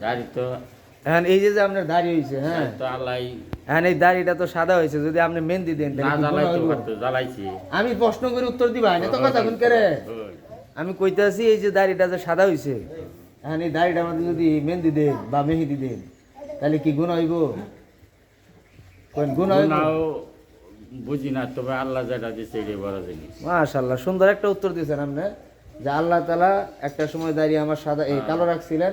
দাড়ি তো এখন এই যে যে আপনার দাড়ি হয়েছে হ্যাঁ। তো আল্লাহ এখন এই দাড়িটা তো সাদা হয়েছে যদি আপনি মেহেন্দি দেন না তাহলে কি গুনাহ জ্বালাইতে হইবো? পারতো জ্বালাইছি। আমি প্রশ্ন করে উত্তর দিবা না তো কথা কোন করে। আমি কইতাছি এই যে দাড়িটা যে সাদা হইছে এখন এই দাড়িটা আমাদের যদি মেহেন্দি দেন বা মেহেদি দেন তাহলে কি গুণ হইব? কোন গুণ হইব? বুঝি না তবে আল্লাহ যেটা দিচ্ছে এটাই বড় জিনিস মাশাআল্লাহ সুন্দর একটা উত্তর দিয়েছেন আপনি। যে আল্লাহ তাআলা একটা সময় দাঁড়িয়ে আমার সাদা এই কালো রাখছিলেন।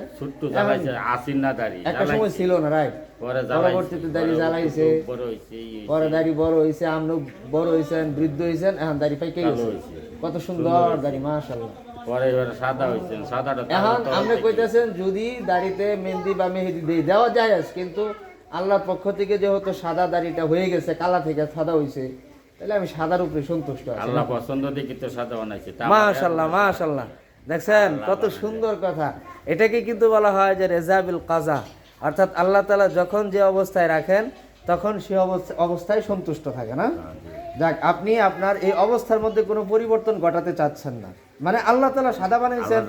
একটা সময় ছিল না রাইট পরবর্তীতে দাড়ি জ্বালাইছে। হয়েছে হয়েছে। পরে দাড়ি বড় আপনি বড় হইছেন বৃদ্ধ হইছেন এখন দাড়ি পাইকে কালো গেছে। কত সুন্দর দাড়ি হয়েছে তো এখন আপনি কইতেছেন যদি দাড়িতে মেহেন্দি বা মেহেদি দিয়ে দেওয়া যায় কিন্তু আল্লাহর পক্ষ থেকে যেহেতু সাদা দাড়িটা হয়ে গেছে কালা থেকে সাদা হইছে তাহলে আমি সাদার উপরে সন্তুষ্ট আল্লাহ পছন্দ দেখি তো সাদা বানাইছে মাশাল্লাহ মাশাল্লাহ দেখছেন কত সুন্দর কথা। এটাকে কিন্তু বলা হয় যে রেজাবিল কাজা। অর্থাৎ আল্লাহ তাআলা যখন যে অবস্থায় রাখেন তখন সে অবস্থায় সন্তুষ্ট থাকে না? যাক আপনি আপনার এই অবস্থার মধ্যে কোনো পরিবর্তন ঘটাতে চাচ্ছেন না। মানে আল্লাহ তালা সাদা বানাইছেন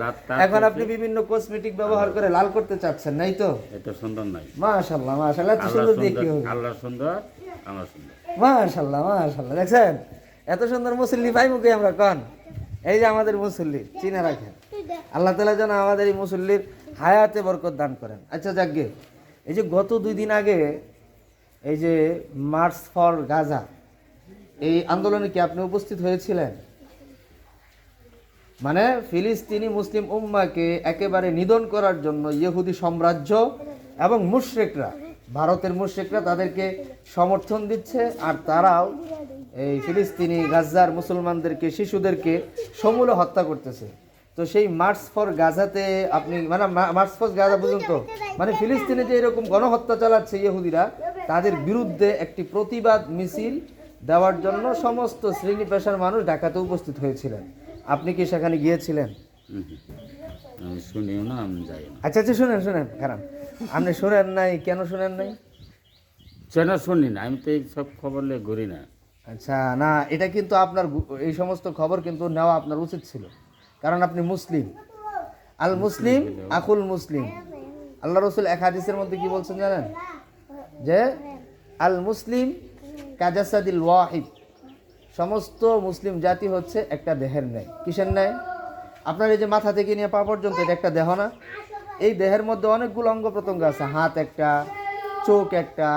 এখন আপনি বিভিন্ন কসমেটিক ব্যবহার করে লাল করতে চাচ্ছেন নাই তো? এটা সুন্দর নাই মাশাল্লাহ মাশাল্লাহ এত সুন্দর দেখি আল্লাহ সুন্দর আমরা সুন্দর। মাশাল্লাহ মাশাল্লাহ। দেখছেন? এত সুন্দর মুসল্লি ভাই মুখে আমরা, কন? এই যে আমাদের মুসল্লি, চিনে রাখেন। আল্লাহ তালা যেন আমাদের এই মুসল্লির হায়াতে বরকত দান করেন। আচ্ছা যাকগে এই যে গত দুই দিন আগে, এই যে মার্চ ফর গাজা, এই আন্দোলনে কি আপনি উপস্থিত হয়েছিলেন? মানে ফিলিস্তিনি মুসলিম উম্মাকে একেবারে নিধন করার জন্য ইহুদি সাম্রাজ্য এবং মুশরিকরা ভারতের মুশরিকরা তাদেরকে সমর্থন দিচ্ছে আর তারাও এই ফিলিস্তিনি গাজার মুসলমানদেরকে শিশুদেরকে সমূলে হত্যা করতেছে। তো সেই মার্চ ফর গাজাতে আপনি মানে মার্চ ফর গাজা পর্যন্ত মানে ফিলিস্তিনে যে এরকম গণহত্যা চালাচ্ছে ইহুদিরা তাদের বিরুদ্ধে একটি প্রতিবাদ মিছিল দেওয়ার জন্য সমস্ত শ্রেণি পেশার মানুষ ঢাকাতে উপস্থিত হয়েছিলেন। আপনি কি সেখানে গিয়েছিলেন? হুম হুম। আমি শুনিও না আমি যাই আচ্ছা আচ্ছা শুনেন শুনেন খারাপ। আপনি শোনেন নাই কেন শোনেন নাই? সেটা শুনি না? আমি তো এই সব খবর নিয়ে ঘুরি না। আচ্ছা না এটা কিন্তু আপনার এই সমস্ত খবর কিন্তু নেওয়া আপনার উচিত ছিল। কারণ আপনি মুসলিম। আল মুসলিম আকুল মুসলিম। আল্লাহ রসুল এক হাদিসের মধ্যে কি বলছেন জানেন? যে আল মুসলিম কাজাসাদিল ওয়াহিদ। সমস্ত মুসলিম জাতি হচ্ছে একটা দেহের ন্যায়। কিসের ন্যায়? আপনার এই যে মাথা থেকে নিয়ে পা পর্যন্ত এটা একটা দেহ না? এই দেহের মধ্যে অনেকগুলো অঙ্গ প্রত্যঙ্গ আছে। হাত একটা চোখ একটা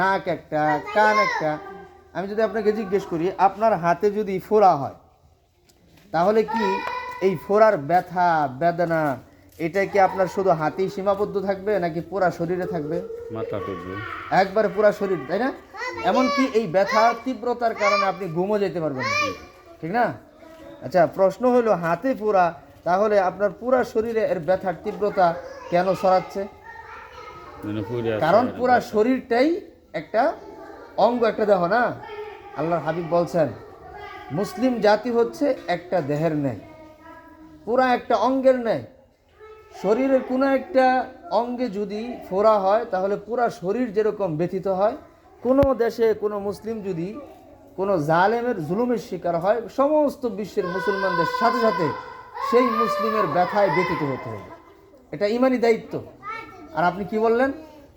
নাক একটা কান একটা। আমি যদি আপনাকে জিজ্ঞেস করি আপনার হাতে যদি ফোড়া হয় তাহলে কি এই ফোড়ার ব্যথা বেদনা এটা কি আপনার শুধু হাতেই সীমাবদ্ধ থাকবে নাকি পুরা শরীরে থাকবে? মাথা একবারে পুরা শরীর তাই না? এমনকি এই ব্যথার তীব্রতার কারণে আপনি ঘুমও যেতে পারবেন ঠিক না? আচ্ছা প্রশ্ন হলো হাতে পুরা তাহলে আপনার পুরা শরীরে এর ব্যথার তীব্রতা কেন ছড়াচ্ছে? মানে। কারণ পুরা শরীরটাই একটা অঙ্গ একটা দেহ না? আল্লাহর হাবিব বলছেন মুসলিম জাতি হচ্ছে একটা দেহের ন্যায় পুরা একটা অঙ্গের ন্যায়। শরীরের কোনো একটা অঙ্গে যদি ফোড়া হয় তাহলে পুরা শরীর যেরকম ব্যথিত হয় কোনো দেশে কোনো মুসলিম যদি কোনো জালেমের জুলুমের শিকার হয় সমস্ত বিশ্বের মুসলমানদের সাথে সাথে সেই মুসলিমের ব্যথায় ব্যথিত হতে হবে। এটা ইমানি দায়িত্ব। আর আপনি কি বললেন?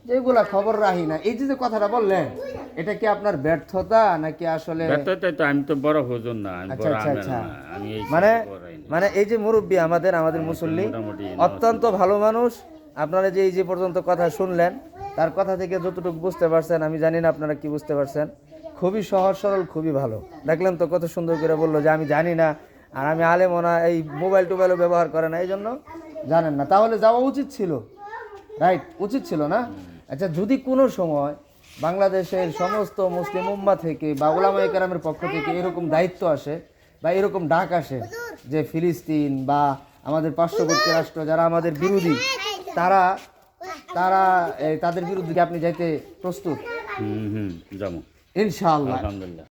যে এগুলা খবর রাহি না। এই যে যে কথাটা বললেন এটা কি আপনার ব্যর্থতা নাকি আসলে তো আমি তো বড় হুজুর না আচ্ছা আচ্ছা আচ্ছা। মানে। মানে এই যে মুরব্বী আমাদের আমাদের মুসল্লি অত্যন্ত ভালো মানুষ। আপনারা যে এই যে পর্যন্ত কথা শুনলেন তার কথা থেকে যতটুকু বুঝতে পারছেন আমি জানি না আপনারা কি বুঝতে পারছেন। খুবই সহজ সরল খুবই ভালো। দেখলেন তো কত সুন্দর করে বলল যে আমি জানি না আর আমি আলেমও না এই মোবাইল টোবাইলও ব্যবহার করে না এই জন্য জানেন না। তাহলে যাওয়া উচিত ছিল। রাইট উচিত ছিল না? আচ্ছা যদি কোনো সময় বাংলাদেশের সমস্ত মুসলিম উম্মা থেকে বা ওলামা একরামের পক্ষ থেকে এরকম দায়িত্ব আসে বা এরকম ডাক আসে যে ফিলিস্তিন বা আমাদের পার্শ্ববর্তী রাষ্ট্র যারা আমাদের বিরোধী তারা তারা তাদের বিরুদ্ধে আপনি যাইতে প্রস্তুত? হুম হুম যাব। ইনশাআল্লাহ। আলহামদুলিল্লাহ।